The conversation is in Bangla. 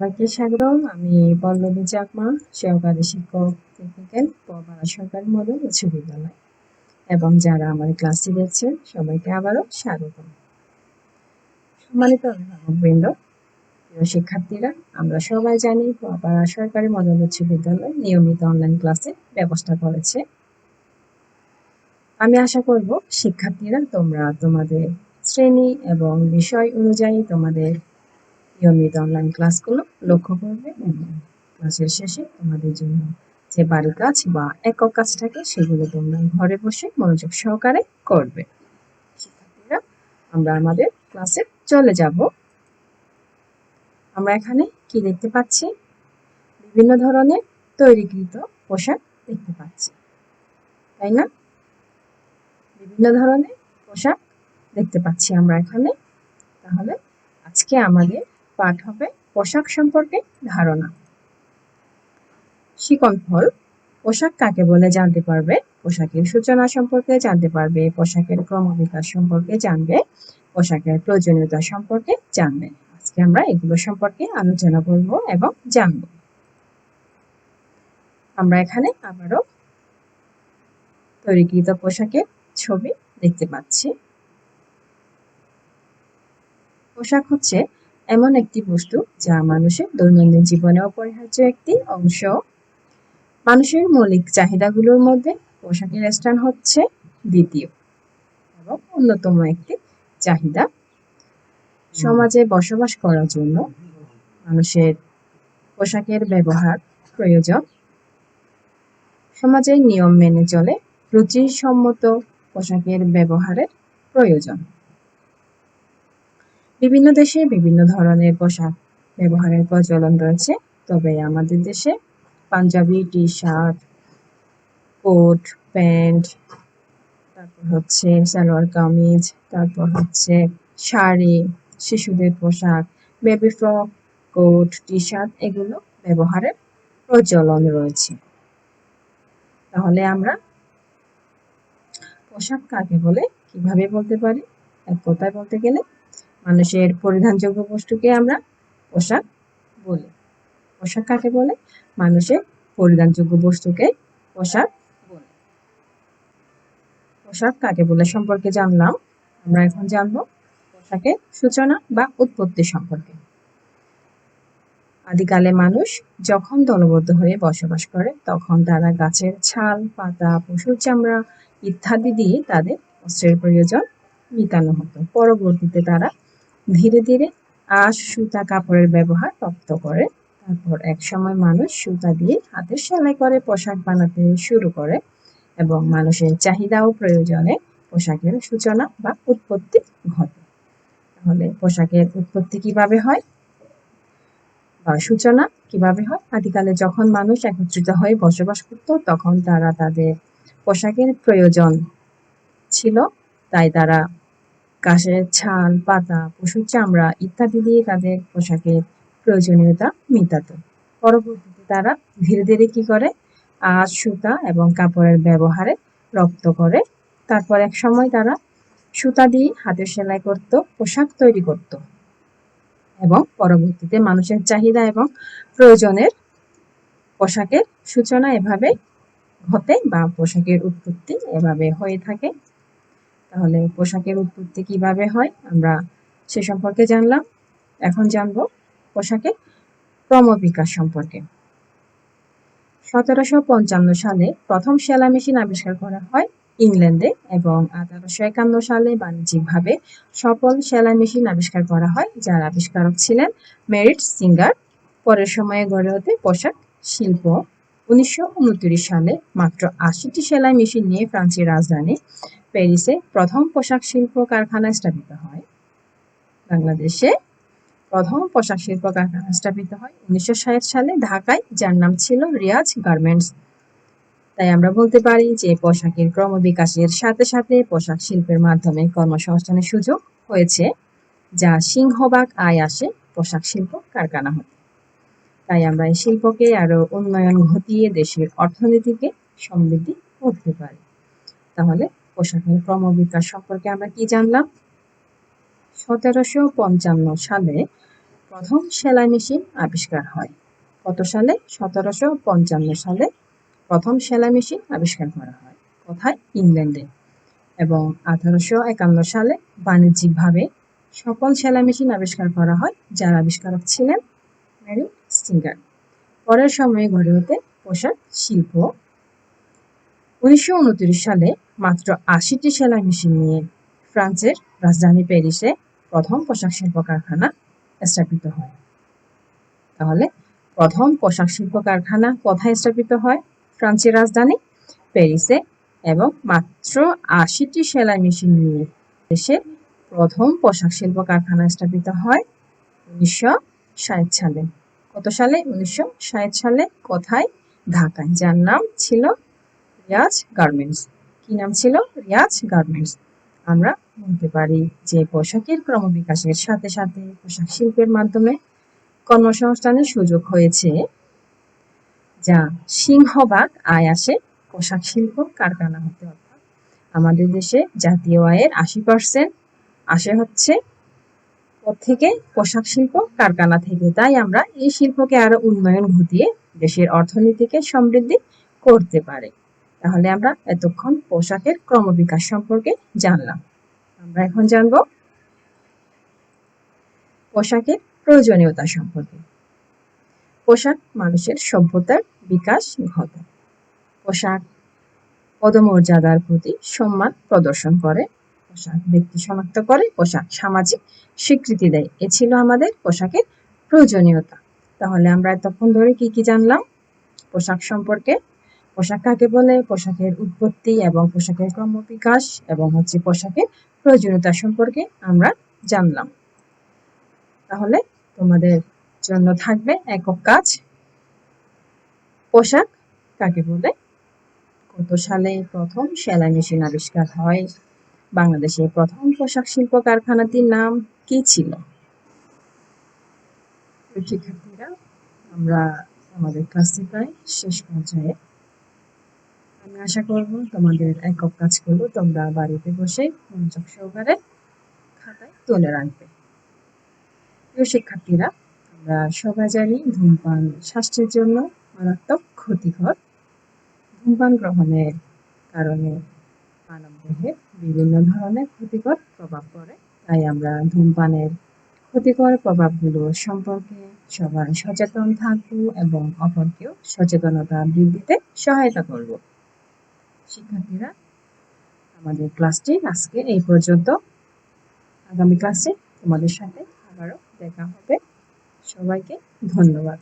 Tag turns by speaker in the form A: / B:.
A: সবাইকে স্বাগতম। আমি পল্লবী চাকমা, সহকারী শিক্ষক টেকনিক্যাল পপাড়া সরকারি মডেল উচ্চ বিদ্যালয়। এবং যারা আমার ক্লাসে দেখছেন, সবাইকে আবারও স্বাগতম। সম্মানিত অভিভাবকবৃন্দ প্রিয় শিক্ষার্থীরা, আমরা সবাই জানি পপাড়া সরকারি মডেল উচ্চ বিদ্যালয় নিয়মিত অনলাইন ক্লাসে ব্যবস্থা করেছে। আমি আশা করব, শিক্ষার্থীরা, তোমরা তোমাদের শ্রেণি এবং বিষয় অনুযায়ী তোমাদের নিয়মিত অনলাইন ক্লাসগুলো লক্ষ্য করবে এবং ক্লাসের শেষে তোমাদের জন্য যে বাড়ি কাজ বা একক কাজ থাকে সেগুলো তোমরা ঘরে বসে মনোযোগ সহকারে করবে। শিক্ষার্থীরা, আমরা আমাদের ক্লাসে চলে যাব। আমরা এখানে কি দেখতে পাচ্ছি? বিভিন্ন ধরনের তৈরিকৃত পোশাক দেখতে পাচ্ছি। তাই না? বিভিন্ন ধরনের পোশাক দেখতে পাচ্ছি আমরা এখানে। তাহলে আজকে আমাদের পাঠ হবে পোশাক সম্পর্কে ধারণা। শিকন ফল, পোশাক কাকে বলে জানতে পারবে? পোশাকের সূচনা সম্পর্কে জানতে পারবে, পোশাকের ক্রমবিকাশ সম্পর্কে জানবে, পোশাকের প্রয়োজনীয়তা সম্পর্কে জানবে। আজকে আমরা এগুলো সম্পর্কে আলোচনা করব এবং জানব। আমরা এখানে আবারও তৈরিকৃত পোশাকের ছবি দেখতে পাচ্ছি। পোশাক হচ্ছে এমন একটি বস্তু যা মানুষের দৈনন্দিন জীবনে অপরিহার্য একটি অংশ। মানুষের মৌলিক চাহিদাগুলোর মধ্যে পোশাকের স্থান হচ্ছে দ্বিতীয় এবং অন্যতম একটি চাহিদা। সমাজে বসবাস করার জন্য মানুষের পোশাকের ব্যবহার প্রয়োজন। সমাজের নিয়ম মেনে চলে রুচিসম্মত পোশাকের ব্যবহারের প্রয়োজন। বিভিন্ন দেশে বিভিন্ন ধরনের পোশাক ব্যবহারের প্রচলন রয়েছে। তবে আমাদের দেশে Punjabi T shirt coat, pant, তারপর হচ্ছে সালোয়ার কামিজ, তারপর হচ্ছে শাড়ি, শিশুদের পোশাক baby frock coat T shirt এগুলো ব্যবহারের প্রচলন রয়েছে। তাহলে আমরা পোশাক কাকে বলে, কীভাবে বলতে পারি, এক কথায় বলতে গেলে মানুষের পরিধানযোগ্য বস্তুকে আমরা পোশাক বলি। পোশাক কাকে বলে? মানুষের পরিধানযোগ্য বস্তুকে পোশাক বলে। পোশাক কাকে বলে সম্পর্কে জানলাম। আমরা এখন জানব পোশাকের সূচনা বা উৎপত্তি সম্পর্কে। আদিকালে মানুষ যখন দলবদ্ধ হয়ে বসবাস করে, তখন তারা গাছের ছাল, পাতা, পশুর চামড়া ইত্যাদি দিয়ে তাদের অস্ত্রের প্রয়োজন মিটানো হতো। পরবর্তীতে তারা ধীরে ধীরে আঁশ সুতা কাপড়ের ব্যবহার রপ্ত করে। তারপর এক সময় মানুষ সুতা দিয়ে হাতের সেলাই করে, পোশাক বানাতে শুরু করে এবং মানুষের চাহিদা ও প্রয়োজনে পোশাকের সূচনা বা উৎপত্তি ঘটে। তাহলে পোশাকের উৎপত্তি কীভাবে হয় বা সূচনা কীভাবে হয়? আদিকালে যখন মানুষ একত্রিত হয়ে বসবাস করত, তখন তারা তাদের পোশাকের প্রয়োজন ছিল, তাই তারা গাছের ছাল, পাতা, পশুর চামড়া ইত্যাদি দিয়ে তাদের পোশাকের প্রয়োজনীয়তা মিটাত। পরবর্তীতে তারা ধীরে ধীরে কি করে? আঁশ সুতা এবং কাপড়ের ব্যবহারে রপ্ত করে। তারপর এক সময় তারা সুতা দিয়ে হাতের সেলাই করত, পোশাক তৈরি করত এবং পরবর্তীতে মানুষের চাহিদা এবং প্রয়োজনের পোশাকের সূচনা এভাবে ঘটে বা পোশাকের উৎপত্তি এভাবে হয়ে থাকে। তাহলে পোশাকের উৎপত্তি কীভাবে হয় আমরা সে সম্পর্কে জানলাম। এখন জানব পোশাকের ক্রমবিকাশ সম্পর্কে। সতেরোশো পঞ্চান্ন সালে প্রথম সেলাই মেশিন আবিষ্কার করা হয় ইংল্যান্ডে এবং আঠারোশো একান্ন সালে বাণিজ্যিকভাবে সফল সেলাই মেশিন আবিষ্কার করা হয়, যার আবিষ্কারক ছিলেন মেরিট সিঙ্গার। পরের সময়ে গড়ে ওঠে পোশাক শিল্প। উনিশশো উনত্রিশ সালে মাত্র আশিটি সেলাই মেশিন নিয়ে ফ্রান্সের রাজধানী প্যারিসে প্রথম পোশাক শিল্প কারখানা স্থাপিত হয়। বাংলাদেশে প্রথম পোশাক শিল্প কারখানা স্থাপিত হয় উনিশশো সালে ঢাকায়, যার নাম ছিল রিয়াজ গার্মেন্টস। তাই আমরা বলতে পারি যে পোশাকের ক্রমবিকাশের সাথে সাথে পোশাক শিল্পের মাধ্যমে কর্মসংস্থানের সুযোগ হয়েছে, যা সিংহভাগ আয় আসে পোশাক শিল্প কারখানা হতে। তাই আমরা এই শিল্পকে আরও উন্নয়ন ঘটিয়ে দেশের অর্থনীতিকে সমৃদ্ধি করতে পারি। তাহলে পোশাকের ক্রমবিকাশ সম্পর্কে আমরা কি জানলাম? সতেরোশো পঞ্চান্ন সালে প্রথম সেলাই মেশিন আবিষ্কার হয়। কত সালে? সতেরোশো পঞ্চান্ন সালে প্রথম সেলাই মেশিন আবিষ্কার করা হয় কোথায়? ইংল্যান্ডে। এবং আঠারোশো একান্ন সালে বাণিজ্যিকভাবে সকল সেলাই মেশিন আবিষ্কার করা হয় যার আবিষ্কারক ছিলেন ম্যারি স্টিঙ্গার। পরের সময়ে গড়ে ওঠে পোশাক শিল্প। উনিশশো উনত্রিশ সালে মাত্র আশিটি সেলাই মেশিন নিয়ে ফ্রান্সের রাজধানী প্যারিসে প্রথম পোশাক শিল্প কারখানা স্থাপিত হয়। তাহলে প্রথম পোশাক শিল্প কারখানা কোথায় স্থাপিত হয়? ফ্রান্সের রাজধানী প্যারিসে এবং মাত্র আশিটি সেলাই মেশিন নিয়ে দেশে প্রথম পোশাক শিল্প কারখানা স্থাপিত হয় উনিশশো ষাট সালে। কত সালে? উনিশশো ষাট সালে কোথায়? ঢাকায়। যার নাম ছিল রিয়াজ গার্মেন্টস। কি নাম ছিল? রিয়াজ গার্মেন্টস। আমরা বলতে পারি যে পোশাকের ক্রমবিকাশের সাথে সাথে পোশাক শিল্পের মাধ্যমে কর্মসংস্থানের সুযোগ হয়েছে, যা সিংহভাগ আয় আসে পোশাক শিল্প, কারখানা হতে অর্থাৎ আমাদের দেশে জাতীয় আয়ের আশি পার্সেন্ট আসে হচ্ছে থেকে পোশাক শিল্প, কারখানা থেকে। তাই আমরা এই শিল্পকে আরও উন্নয়ন ঘটিয়ে দেশের অর্থনীতিকে সমৃদ্ধি করতে পারি। তাহলে আমরা এতক্ষণ পোশাকের ক্রমবিকাশ সম্পর্কে জানলাম। আমরা এখন জানব পোশাকের প্রয়োজনীয়তা সম্পর্কে। পোশাক মানুষের সভ্যতার বিকাশ ঘটায় পোশাক পদমর্যাদার প্রতি সম্মান প্রদর্শন করে, পোশাক ব্যক্তি শনাক্ত করে, পোশাক সামাজিক স্বীকৃতি দেয়। এ ছিল আমাদের পোশাকের প্রয়োজনীয়তা। তাহলে আমরা এতক্ষণ ধরে কি কি জানলাম? পোশাক সম্পর্কে পোশাক কাকে বলে? পোশাকের উৎপত্তি এবং পোশাকের ক্রমবিকাশ এবং হচ্ছে পোশাকের প্রয়োজনীয়তা সম্পর্কে আমরা জানলাম। তাহলে তোমাদের জন্য থাকবে একক কাজ। পোশাক কাকে বলে? কত সালে প্রথম সেলাই মেশিন আবিষ্কার হয়? বাংলাদেশের প্রথম পোশাক শিল্প কারখানাটির নাম কি ছিল? শিক্ষার্থীরা, আমরা আমাদের ক্লাসে প্রায় শেষ পর্যায়ে আমি আশা করব তোমাদের একক কাজগুলো তোমরা বাড়িতে বসে মনোযোগ সহকারে খাতায় তুলে রাখবে। প্রিয় শিক্ষার্থীরা, আমরা সবাই জানি ধূমপান স্বাস্থ্যের জন্য মারাত্মক ক্ষতিকর। ধূমপান গ্রহণের কারণে মানবদেহে বিভিন্ন ধরনের ক্ষতিকর প্রভাব পড়ে। তাই আমরা ধূমপানের ক্ষতিকর প্রভাবগুলো সম্পর্কে সবাই সচেতন থাকব এবং অপরকেও সচেতনতা বৃদ্ধিতে সহায়তা করব। শিক্ষার্থীরা, আমাদের ক্লাসটি আজকে এই পর্যন্ত। আগামী ক্লাসে তোমাদের সাথে আবারও দেখা হবে। সবাইকে ধন্যবাদ।